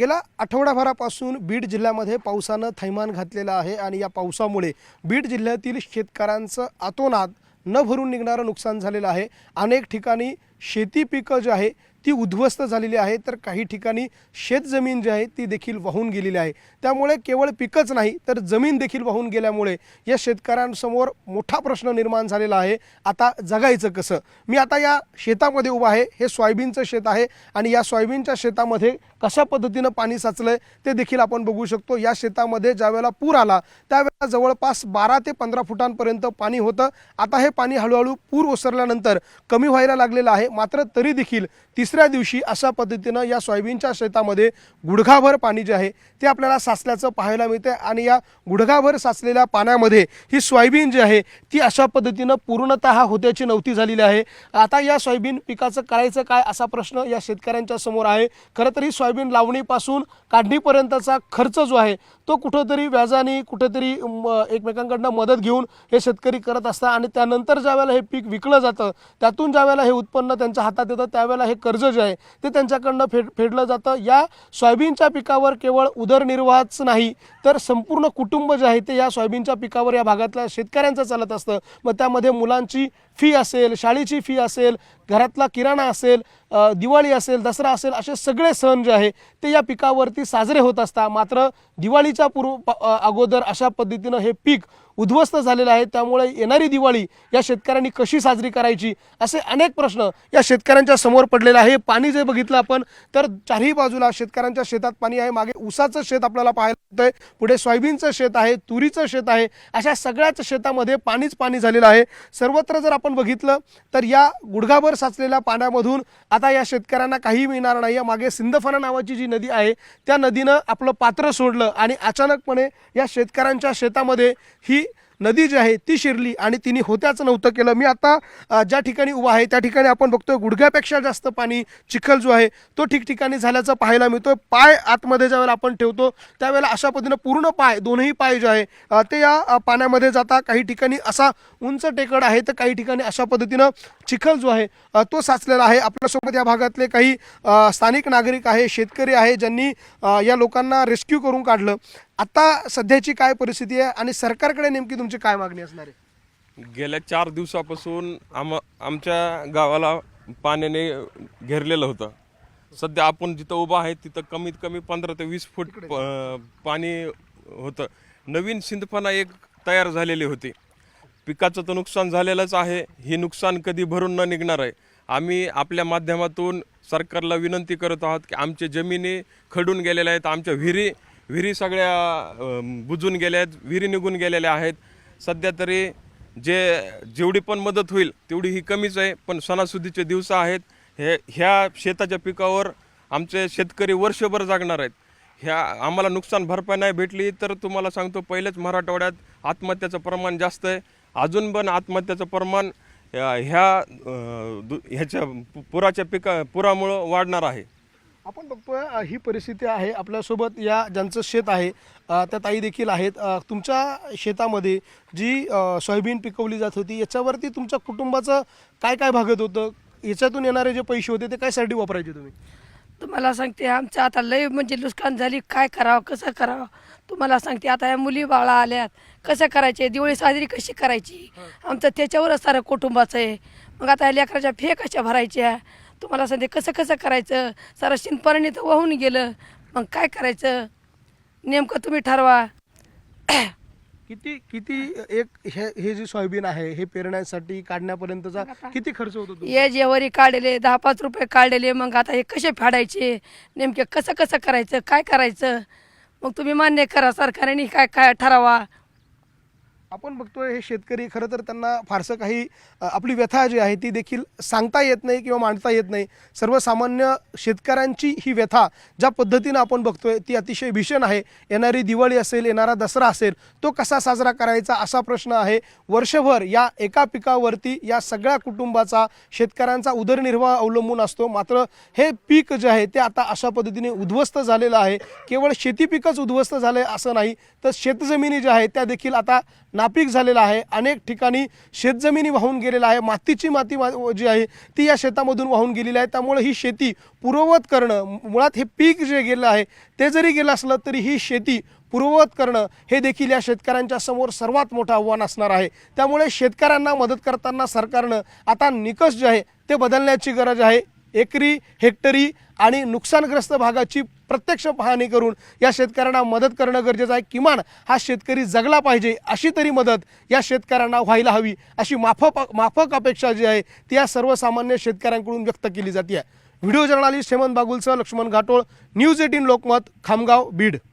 गेल्या आठवडाभरापासून बीड जिल्ह्यामध्ये पावसानं थैमान घातलेलं आहे आणि या पावसामुळे बीड जिल्ह्यातील शेतकऱ्यांचं आतोनात न भरून निघणारं नुकसान झालेलं आहे. अनेक ठिकाणी शेती पिकं जे आहे ती उद्ध्वस्त झालेली आहे तर काही ठिकाणी शेतजमीन जी आहे ती देखील वाहून गेलेली आहे. त्यामुळे केवळ पिकच नाही तर जमीन देखील वाहून गेल्यामुळे या शेतकऱ्यांसमोर मोठा प्रश्न निर्माण झालेला आहे. आता जगायचं कसं? मी आता या शेतामध्ये उभा आहे हे सोयाबीनचं शेत आहे आणि या सोयाबीनच्या शेतामध्ये कशा पद्धतीनं पाणी साचलंय ते देखील आपण बघू शकतो. या शेतामध्ये ज्यावेळेला पूर आला त्यावेळेला जवळपास बारा ते पंधरा फुटांपर्यंत पाणी होतं. आता हे पाणी हळूहळू पूर ओसरल्यानंतर कमी व्हायला लागलेलं आहे. मात्र तरी देखील तिसऱ्या दिवशी अशा पद्धतीनं या सोयाबीनच्या शेतामध्ये गुडघाभर पाणी जे आहे ते आपल्याला साचल्याचं पाहायला मिळतं आणि या गुडघाभर साचलेल्या पाण्यामध्ये ही सोयाबीन जी आहे ती अशा पद्धतीनं पूर्णतः होत्याची नव्हती झालेली आहे. आता या सोयाबीन पिकाचं करायचं काय असा प्रश्न या शेतकऱ्यांच्या समोर आहे. खरं तर ही सोयाबीन लावणीपासून काढणीपर्यंतचा खर्च जो आहे तो कुठंतरी व्याजाने कुठेतरी म, एकमेकांकडनं मदत घेऊन हे शेतकरी करत असतात आणि त्यानंतर ज्यावेळेला हे पीक विकलं जातं त्यातून ज्यावेळेला हे उत्पन्न त्यांच्या हातात येतं त्यावेळेला हे कर्ज जे आहे ते त्यांच्याकडनं फेड फेडलं जातं. या सोयाबीनच्या पिकावर केवळ उदरनिर्वाहच नाही तर संपूर्ण कुटुंब जे आहे ते या सोयाबीनच्या पिकावर या भागातल्या शेतकऱ्यांचं चालत असतं. मग त्यामध्ये मुलांची फी असेल शाळेची फी असेल घरातला किराणा असेल दिवाळी असेल दसरा असेल असे सगळे सण जे आहे ते या पिकावरती साजरे होत असतात. मात्र दिवाळीच्या पूर्व अगोदर अशा पद्धतीनं हे पीक उद्ध्वस्त झालेलं आहे. त्यामुळे येणारी दिवाळी या शेतकऱ्यांनी कशी साजरी करायची असे अनेक प्रश्न या शेतकऱ्यांच्या समोर पडलेले आहे. पाणी जे बघितलं आपण तर चारही बाजूला शेतकऱ्यांच्या शेतात पाणी आहे. मागे ऊसाचं शेत आपल्याला पाहायला आहे. पुढे सोयाबीनचं शेत आहे तुरीचं शेत आहे अशा सगळ्याच शेतामध्ये पाणीच पाणी झालेलं आहे. सर्वत्र जर आपण बघितलं तर या गुडघाभर साचलेल्या पाण्यामधून आता या शेतकऱ्यांना काही मिळणार नाही. या मागे सिंदफणा नावाची जी नदी आहे त्या नदीनं आपलं पात्र सोडलं आणि अचानकपणे या शेतकऱ्यांच्या शेतामध्ये ही नदी जी आहे ती शिरली आणि तिने होत्याच नव्हतं केलं. मी आता ज्या ठिकाणी उभा आहे त्या ठिकाणी आपण बघतोय गुडघ्यापेक्षा जास्त पाणी चिखल जो आहे तो ठिकठिकाणी झाल्याचं पाहायला मिळतोय. पाय आतमध्ये ज्यावेळेला आपण ठेवतो त्यावेळेला अशा पद्धतीनं पूर्ण पाय दोनही पाय जे आहे ते या पाण्यामध्ये जाता. काही ठिकाणी असा उंच टेकड आहे तर काही ठिकाणी अशा पद्धतीनं चिखल जो आहे तो साचलेला आहे. आपल्यासोबत या भागातले काही स्थानिक नागरिक आहे शेतकरी आहे ज्यांनी या लोकांना रेस्क्यू करून काढलं. आता सध्याची काय परिस्थिती आहे आणि सरकारकडे नेमकी तुमची काय मागणी असणार आहे? गेल्या चार दिवसापासून आम आमच्या गावाला पाण्याने घेरलेलं होतं. सध्या आपण जिथं उभं आहे तिथं कमीत कमी पंधरा ते वीस फूट प- पाणी होतं. नवीन सिंधफणा एक तयार झालेली होती. पिकाचं तर नुकसान झालेलंच आहे. हे नुकसान कधी भरून न निघणार आहे. आम्ही आपल्या माध्यमातून सरकारला विनंती करत आहोत की आमचे जमिनी खडून गेलेल्या आहेत. आमच्या विहिरी विहिरी सगळ्या बुजून गेल्या आहेत विहिरी निघून गेलेल्या आहेत. सध्या तरी जे जेवढी पण मदत होईल तेवढी ही कमीच आहे पण सणासुदीचे दिवस आहेत. हे ह्या शेताच्या पिकावर आमचे शेतकरी वर्षभर जागणार आहेत. ह्या आम्हाला नुकसान भरपाई नाही भेटली तर तुम्हाला सांगतो पहिलेच मराठवाड्यात आत्महत्याचं प्रमाण जास्त आहे. अजून पण आत्महत्याचं प्रमाण ह्या दु- ह्याच्या पु- पुराच्या पिका पुरामुळं वाढणार आहे. आपण बघतोय ही परिस्थिती आहे आपल्यासोबत या ज्यांचं शेत आहे त्या ताई देखील आहेत. तुमच्या शेतामध्ये जी सोयाबीन पिकवली जात होती याच्यावरती तुमच्या कुटुंबाचं काय काय भागत होतं? याच्यातून येणारे जे पैसे होते ते काय साठी वापरायचे तुम्ही? तुम्हाला सांगते आमचं आता लय म्हणजे नुकसान झाली. काय करावं कसं करावं? तुम्हाला सांगते आता या मुली बाळा आल्यात. कसं करायचे? दिवाळी साजरी कशी करायची? आमचं त्याच्यावरच सारं कुटुंबाचं आहे. मग आता या लेकराच्या फे कशा भरायच्या? तुम्हाला सांगते कसं कसं करायचं? सारं शिनपरणी तर वाहून गेलं. मग काय करायचं? नेमकं तुम्ही ठरवा. किती किती एक हे हे जे सोयाबीन आहे हे पेरण्यासाठी काढण्यापर्यंतचा किती खर्च होतो तुमचा? ये जेवारी काढलेले दहा पाच रुपये काढलेले मग आता हे कसे फेडायचे? नेमके कसं कसं करायचं? काय करायचं? मग तुम्ही मान्य करा सरकारने काय काय ठरावा. आपण बघतोय हे शेतकरी खरं तर त्यांना फारसं काही आपली व्यथा जी आहे ती देखील सांगता येत नाही किंवा मांडता येत नाही. सर्वसामान्य शेतकऱ्यांची ही व्यथा ज्या पद्धतीनं आपण बघतोय ती अतिशय भीषण आहे. येणारी दिवाळी असेल येणारा दसरा असेल तो कसा साजरा करायचा असा प्रश्न आहे. वर्षभर या एका पिकावरती या सगळ्या कुटुंबाचा शेतकऱ्यांचा उदरनिर्वाह अवलंबून असतो. मात्र हे पीक जे आहे ते आता अशा पद्धतीने उद्ध्वस्त झालेलं आहे. केवळ शेती पिकच उद्ध्वस्त झालं असं नाही. तर शेतजमिनी ज्या आहेत त्या देखील आता नापीक झालेला आहे. अनेक ठिकाणी शेतजमिनी वाहून गेलेला आहे. मातीची माती जी आहे ती या शेतामधून वाहून गेलेली आहे. त्यामुळे ही शेती पूर्ववत करणं मुळात हे पीक जे गेलं आहे ते जरी गेलं असलं तरी ही शेती पूर्ववत करणं हे देखील या शेतकऱ्यांच्या समोर सर्वात मोठं आव्हान असणार आहे. त्यामुळे शेतकऱ्यांना मदत करताना सरकारनं आता निकष जे आहे ते बदलण्याची गरज आहे. एकरी हेक्टरी आणि नुकसानग्रस्त भागाची प्रत्यक्ष पाहणी करून या शेतकऱ्यांना मदत करणं गरजेचं आहे. किमान हा शेतकरी जगला पाहिजे अशी तरी मदत या शेतकऱ्यांना व्हायला हवी अशी माफक माफक अपेक्षा जी आहे ती या सर्वसामान्य शेतकऱ्यांकडून व्यक्त केली जाते. व्हिडिओ जर्नालिस्ट हेमंत बागुलसह लक्ष्मण घाटोळ न्यूज एटीन लोकमत खामगाव बीड.